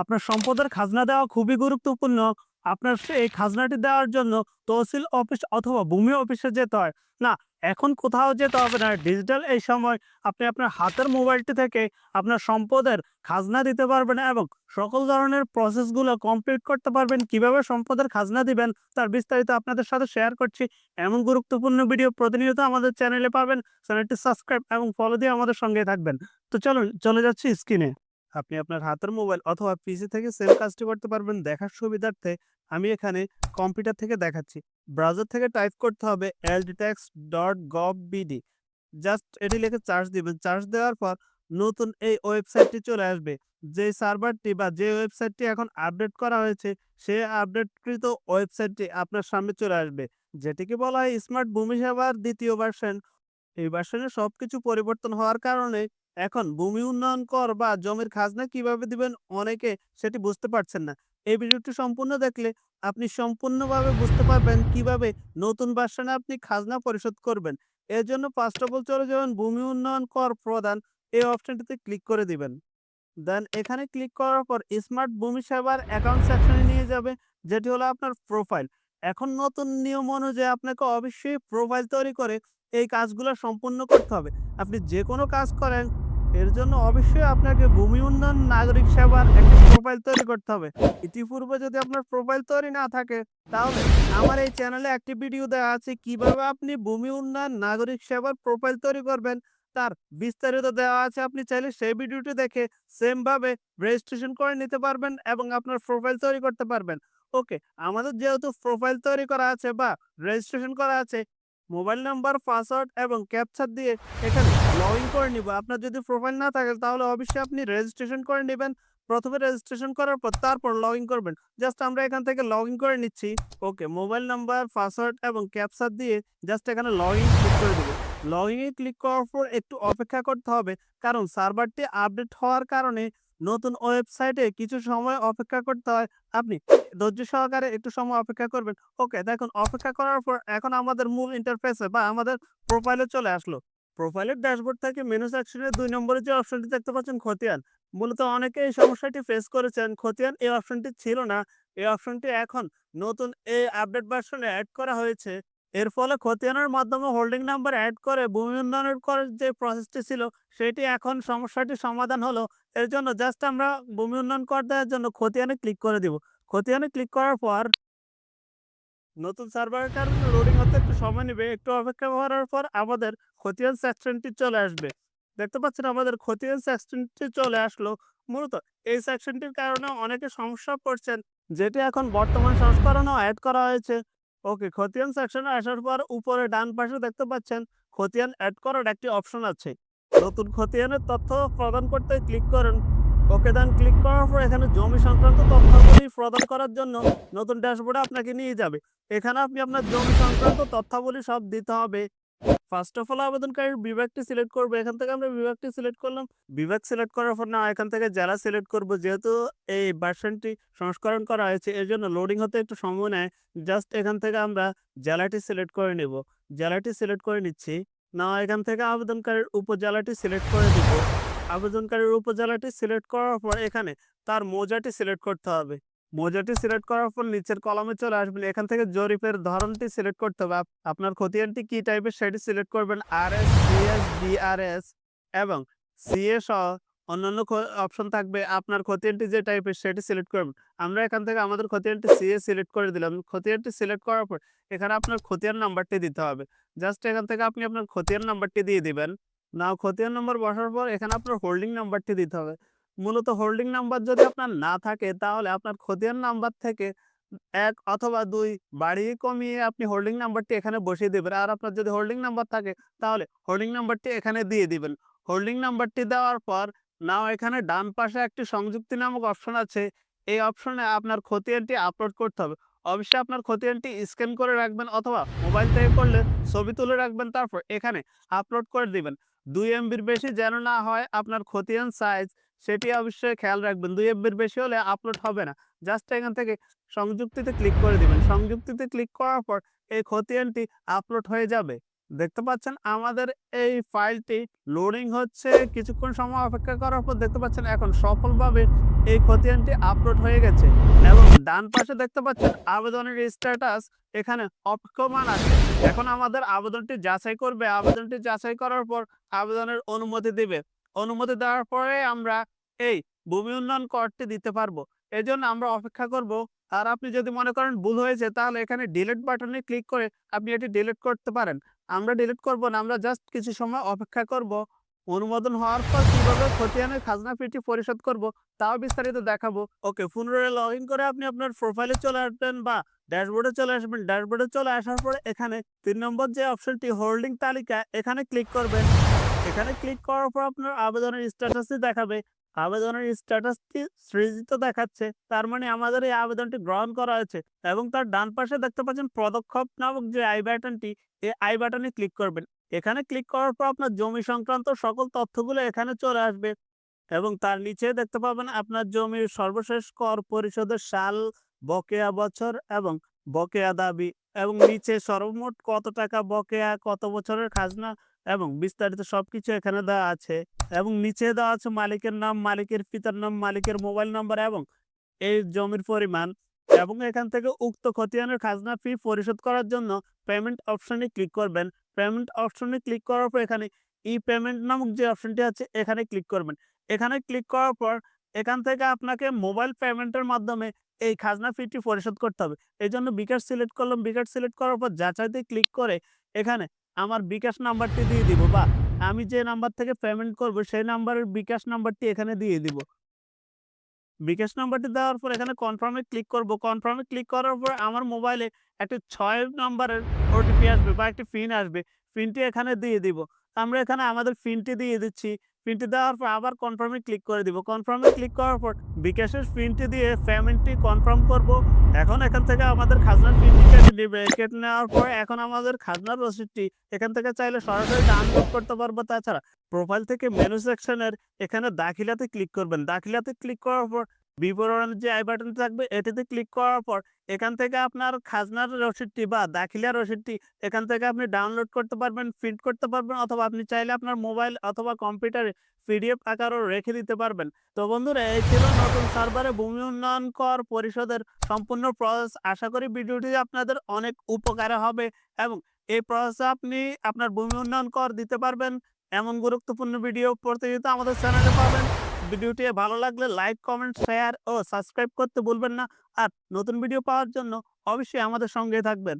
আপনার সম্পদের খাজনা দেওয়া খুবই গুরুত্বপূর্ণ। আপনার সেই খাজনাটি দেওয়ার জন্য তহসিল অফিস অথবা ভূমি অফিসে যেতে হয়। না, এখন কোথাও যেতে হবে না। ডিজিটাল এই সময় আপনি আপনার হাতের মোবাইলটি থেকে আপনার সম্পদের খাজনা দিতে পারবেন এবং সকল ধরনের প্রসেসগুলো কমপ্লিট করতে পারবেন। কীভাবে সম্পদের খাজনা দিবেন তার বিস্তারিত আপনাদের সাথে শেয়ার করছি। এমন গুরুত্বপূর্ণ ভিডিও প্রতিনিয়ত আমাদের চ্যানেলে পাবেন। চ্যানেলটি সাবস্ক্রাইব এবং ফলো দিয়ে আমাদের সঙ্গে থাকবেন। তো চলুন, চলে যাচ্ছি স্ক্রিনে আপনি আপনার হাতের মোবাইল অথবা পিসি থেকে সেম কাজটি করতে পারবেন। দেখার সুবিধার্থে আমি এখানে কম্পিউটার থেকে দেখাচ্ছি। ব্রাউজার থেকে টাইপ করতে হবে L ldtax dot gov BD just এটি লিখে চার্জ দিবেন। চার্জ দেওয়ার পর নতুন এই ওয়েবসাইটটি চলে আসবে। যে সার্ভারটি বা যে ওয়েবসাইটটি এখন আপডেট করা হয়েছে সে আপডেটকৃত ওয়েবসাইটটি আপনার সামনে চলে আসবে। যেটিকে বলা হয় স্মার্ট ভূমি সেবার দ্বিতীয় ভার্সন এই ভার্সনে সবকিছু পরিবর্তন হওয়ার কারণে এখন ভূমি উন্নয়ন কর বা জমির খাজনা কীভাবে দিবেন অনেকে সেটি বুঝতে পারছেন না। এই ভিডিওটি সম্পূর্ণ দেখলে আপনি সম্পূর্ণভাবে বুঝতে পারবেন কীভাবে নতুন ভার্সনে আপনি খাজনা পরিশোধ করবেন। এর জন্য ফার্স্ট অফ অল চলে যাবেন ভূমি উন্নয়ন কর প্রদান। এই অপশনটিতে ক্লিক করে দিবেন। দেন এখানে ক্লিক করার পর স্মার্ট ভূমি সেবার অ্যাকাউন্ট সেকশনে নিয়ে যাবে, যেটি হলো আপনার প্রোফাইল এখন নতুন নিয়ম অনুযায়ী আপনাকে অবশ্যই প্রোফাইল তৈরি করে এই কাজগুলো সম্পূর্ণ করতে হবে। আপনি যে কোনো কাজ করেন এর জন্য অবশ্যই আপনাকে ভূমি উন্নয়ন নাগরিক সেবার একটি প্রোফাইল তৈরি করতে হবে। ইতিপূর্বে যদি আপনার প্রোফাইল তৈরি না থাকে, তাহলে আমার এই চ্যানেলে একটি ভিডিও দেওয়া আছে, কীভাবে আপনি ভূমি উন্নয়ন নাগরিক সেবার প্রোফাইল তৈরি করবেন। তার বিস্তারিত দেওয়া আছে, আপনি চাইলে সেই ভিডিওটি দেখে সেম ভাবে রেজিস্ট্রেশন করে নিতে পারবেন এবং আপনার প্রোফাইল তৈরি করতে পারবেন। ওকে আমাদের যেহেতু প্রোফাইল তৈরি করা আছে বা রেজিস্ট্রেশন করা আছে মোবাইল নাম্বার পাসওয়ার্ড এবং ক্যাপচার দিয়ে এখানে লগ ইন করে নিব। আপনার যদি প্রোফাইল না থাকে, তাহলে অবশ্যই আপনি রেজিস্ট্রেশন করে নেবেন। প্রথমে রেজিস্ট্রেশন করার পর তারপর লগ ইন করবেন। জাস্ট আমরা এখান থেকে লগ ইন করে নিচ্ছি। ওকে মোবাইল নাম্বার পাসওয়ার্ড এবং ক্যাপচার দিয়ে জাস্ট এখানে লগ ইন ক্লিক করে দেবো। লগ ইনে ক্লিক করার পর একটু অপেক্ষা করতে হবে। কারণ সার্ভারটি আপডেট হওয়ার কারণে নতুন ওয়েবসাইটে কিছু সময় অপেক্ষা করতে হয়। আপনি ধৈর্য সহকারে একটু সময় অপেক্ষা করবেন। ওকে দেখুন, অপেক্ষা করার পর এখন আমাদের মূল ইন্টারফেসে বা আমাদের প্রোফাইলে চলে আসলো। প্রোফাইলের ড্যাশবোর্ড থেকে মেনু সেকশনের দুই নম্বরে যে অপশনটি দেখতে পাচ্ছেন, খতিয়ান। মূলত অনেকে এই সমস্যাটি ফেস করেছেন। খতিয়ান এই অপশনটি ছিল না। এই অপশনটি এখন নতুন এই আপডেট ভার্সনে অ্যাড করা হয়েছে। এর ফলে খতিয়ানের মাধ্যমে হোল্ডিং নাম্বার অ্যাড করে ভূমি উন্নয়নের করার যে প্রসেসটি ছিল, সেটি এখন সমস্যাটি সমাধান হলো। এর জন্য জাস্ট আমরা ভূমি উন্নয়ন কর দেওয়ার জন্য খতিয়ানে ক্লিক করে দিব। খতিয়ানে ক্লিক করার পর নতুন সার্ভারের কারণে লোডিং হতে একটু সময় নেবে, একটু অপেক্ষা করার পর আমাদের খতিয়ান সেকশনটি চলে আসবে। দেখতে পাচ্ছেন আমাদের খতিয়ান সেকশনটি চলে আসলো। মূলত এই সেকশনটির কারণে অনেকে সমস্যা পড়ছেন, যেটি এখন বর্তমান সংস্করণও অ্যাড করা হয়েছে। ওকে খতিয়ান সেকশনে আসার পর উপরে ডান পাশে দেখতে পাচ্ছেন খতিয়ান অ্যাড করার একটি অপশন আছে। নতুন খতিয়ানের তথ্য প্রদান করতে ক্লিক করুন। ওকে দেন ক্লিক করার পর এখানে জমি সংক্রান্ত তথ্যাবলী প্রদান করার জন্য নতুন ড্যাশবোর্ডে আপনাকে নিয়ে যাবে। এখানে আপনি আপনার জমি সংক্রান্ত তথ্যাবলী সব দিতে হবে। ফার্স্ট অফ অল আবেদনকারীর বিভাগটি সিলেক্ট করব। এখান থেকে আমরা বিভাগটি সিলেক্ট করলাম। বিভাগ সিলেক্ট করার পর না, এখান থেকে জেলা সিলেক্ট করব। যেহেতু এই ভার্সনটি সংস্করণ করা হয়েছে এর জন্য লোডিং হতে একটু সময় নেয়। জাস্ট এখান থেকে আমরা জেলাটি সিলেক্ট করে নেব। জেলাটি সিলেক্ট করে নিচ্ছি। না, এখান থেকে আবেদনকারীর উপজেলাটি সিলেক্ট করে দিব। আবেদনকারীর উপজেলাটি সিলেক্ট করার পর এখানে তার মৌজাটি সিলেক্ট করতে হবে। মৌজাটি সিলেক্ট করার পর নিচের কলামে চলে আসবেন। এখান থেকে জরিপের ধরনটি সিলেক্ট করতে হবে। আপনার খতিয়ানটি কি টাইপের সেটি সিলেক্ট করবেন। আর এস সিএস ডিআরএস এবং সিএ সহ অন্যান্য অপশন থাকবে। আপনার খতিয়ানটি যে টাইপের সেটি সিলেক্ট করবেন। আমরা এখান থেকে আমাদের খতিয়ানটি সিএ সিলেক্ট করে দিলাম। খতিয়ানটি সিলেক্ট করার পর এখানে আপনার খতিয়ান নাম্বারটি দিতে হবে। জাস্ট এখান থেকে আপনি আপনার খতিয়ান নাম্বারটি দিয়ে দিবেন। না খতিয়ান নাম্বার বসার পর এখানে আপনার হোল্ডিং নাম্বারটি দিতে হবে। মূলত হোল্ডিং নাম্বার যদি আপনার না থাকে, তাহলে আপনার খতিয়ান নাম্বার থেকে এক অথবা দুই বাড়িয়ে কমিয়ে আপনি হোল্ডিং নাম্বারটি এখানে বসিয়ে দেবেন। আর আপনার যদি হোল্ডিং নাম্বার থাকে, তাহলে হোল্ডিং নাম্বারটি এখানে দিয়ে দিবেন। হোল্ডিং নাম্বারটি দেওয়ার পর নাও এখানে ডান পাশে একটি সংযুক্তি নামক অপশন আছে। এই অপশনে আপনার খতিয়ানটি আপলোড করতে হবে। অবশ্যই আপনার খতিয়ানটি স্ক্যান করে রাখবেন অথবা মোবাইল থেকে করলে ছবি তুলে রাখবেন, তারপর এখানে আপলোড করে দিবেন। দুই এমবির বেশি যেন না হয় আপনার খতিয়ান সাইজ সেটি অবশ্যই খেয়াল রাখবেন। দুই এমবির বেশি হলে আপলোড হবে না। জাস্ট এখান থেকে সংযুক্তিতে ক্লিক করে দিবেন। সংযুক্তিতে ক্লিক করার পর এই খতিয়ানটি আপলোড হয়ে যাবে। দেখতে পাচ্ছেন আমাদের এই ফাইলটি লোডিং হচ্ছে। কিছুক্ষণ সময় অপেক্ষা করার পর দেখতে পাচ্ছেন এখন সফলভাবে এই খতিয়ানটি আপলোড হয়ে গেছে এবং ডান পাশে দেখতে পাচ্ছেন আবেদনের স্ট্যাটাস এখানে অপেক্ষমান আছে। এখন আমাদের আবেদনটি যাচাই করবে। আবেদনটি যাচাই করার পর আবেদনের অনুমতি দিবে। অনুমতি দেওয়ার পরে আমরা এই ভূমি উন্নয়ন করটি দিতে পারব। এই জন্য আমরা অপেক্ষা করব আর আপনি যদি মনে করেন ভুল হয়েছে, তাহলে এখানে ডিলিট বাটনে ক্লিক করে আপনি এটি ডিলিট করতে পারেন। আমরা ডিলিট করব না, আমরা জাস্ট কিছু সময় অপেক্ষা করব। অনুমোদন হওয়ার পর কীভাবে খতিয়ানের খাজনা ফিটি পরিশোধ করব, তাও বিস্তারিত দেখাবো। ওকে, পুনরায় লগ ইন করে আপনি আপনার প্রোফাইলে চলে আসবেন বা ড্যাশবোর্ডে চলে আসবেন। ড্যাশবোর্ডে চলে আসার পরে এখানে তিন নম্বর যে অপশনটি হোল্ডিং তালিকা, এখানে ক্লিক করবেন। এখানে ক্লিক করার পর আপনার আবেদনের স্ট্যাটাসটি দেখাবে। আবেদনের স্ট্যাটাসটি সৃজিত দেখাচ্ছে। তার মানে আমাদের এই আবেদনটি গ্রহণ করা হয়েছে এবং তার ডান পাশে দেখতে পাচ্ছেন পদক্ষেপ নামক যে আই বাটনটি, এই আই বাটনে ক্লিক করবেন। এখানে ক্লিক করার পর আপনার জমি সংক্রান্ত সকল তথ্যগুলো এখানে চলে আসবে এবং তার নিচে দেখতে পাবেন আপনার জমির সর্বশেষ কর, পরিশোধের সাল, বকেয়া বছর এবং বকেয়া দাবি। এবং নিচে সর্বমোট কত টাকা বকেয়া, কত বছরের খাজনা এবং বিস্তারিত সবকিছু এখানে দেওয়া আছে এবং নিচে দেওয়া আছে মালিকের নাম, মালিকের পিতার নাম, মালিকের মোবাইল নাম্বার এবং এই জমির পরিমাণ এবং এখান থেকে উক্ত খতিয়ানের খাজনা ফি পরিশোধ করার জন্য পেমেন্ট অপশনে ক্লিক করবেন। পেমেন্ট অপশনে ক্লিক করার পর এখানে ই পেমেন্ট নামক যে অপশনটি আছে, এখানে ক্লিক করবেন। এখানে ক্লিক করার পর এখান থেকে আপনাকে মোবাইল পেমেন্টের মাধ্যমে এই খাজনা ফিটি পরিশোধ করতে হবে। এই জন্য বিকাশ সিলেক্ট করলাম। বিকাশ সিলেক্ট করার পর যাচাইতে ক্লিক করে এখানে আমার বিকাশ নাম্বারটি দিয়ে দিব বা আমি যে নাম্বার থেকে পেমেন্ট করব সেই নাম্বারের বিকাশ নাম্বারটি এখানে দিয়ে দিব। বিকাশ নাম্বারটি দেওয়ার পর এখানে কনফার্মে ক্লিক করব। কনফার্মে ক্লিক করার পর আমার মোবাইলে একটি ছয় নম্বরের ওটিপি আসবে বা একটি পিন আসবে। পিনটি এখানে দিয়ে দিব। আমরা এখানে আমাদের পিনটি দিয়ে দিচ্ছি। পিনটি দেওয়ার পর আবার কনফার্মে ক্লিক করে দিব। কনফার্মে ক্লিক করার পর বিকাশের পিনটি দিয়ে পেমেন্টটি কনফার্ম করব। এখন এখান থেকে আমাদের খাজনার পিনটি কেটে নেবে কেটে নেওয়ার পর এখন আমাদের খাজনার রসিদটি এখান থেকে চাইলে সরাসরি ডাউনলোড করতে পারব। তাছাড়া প্রোফাইল থেকে মেনু সেকশনের এখানে দাখিলাতে ক্লিক করবেন। দাখিলাতে ক্লিক করার পর বিবরণের যে আই বাটন থাকবে, এটিতে ক্লিক করার পর এখান থেকে আপনার খাজনার রসিদটি বা দাখিলা রসিদটি এখান থেকে আপনি ডাউনলোড করতে পারবেন প্রিন্ট করতে পারবেন অথবা আপনি চাইলে আপনার মোবাইল অথবা কম্পিউটারে পিডিএফ আকারও রেখে দিতে পারবেন। তো বন্ধুরা, এই ছিল নতুন সার্ভারে ভূমি উন্নয়ন কর পরিষদের সম্পূর্ণ প্রসেস আশা করি ভিডিওটি আপনাদের অনেক উপকারে হবে এবং এই প্রসেসে আপনি আপনার ভূমি উন্নয়ন কর দিতে পারবেন। এমন গুরুত্বপূর্ণ ভিডিও প্রতিনিয়ত আমাদের চ্যানেলে পাবেন। ভিডিওটি ভালো লাগলে লাইক, কমেন্ট, শেয়ার ও সাবস্ক্রাইব করতে ভুলবেন না। আর নতুন ভিডিও পাওয়ার জন্য অবশ্যই আমাদের সঙ্গে থাকবেন।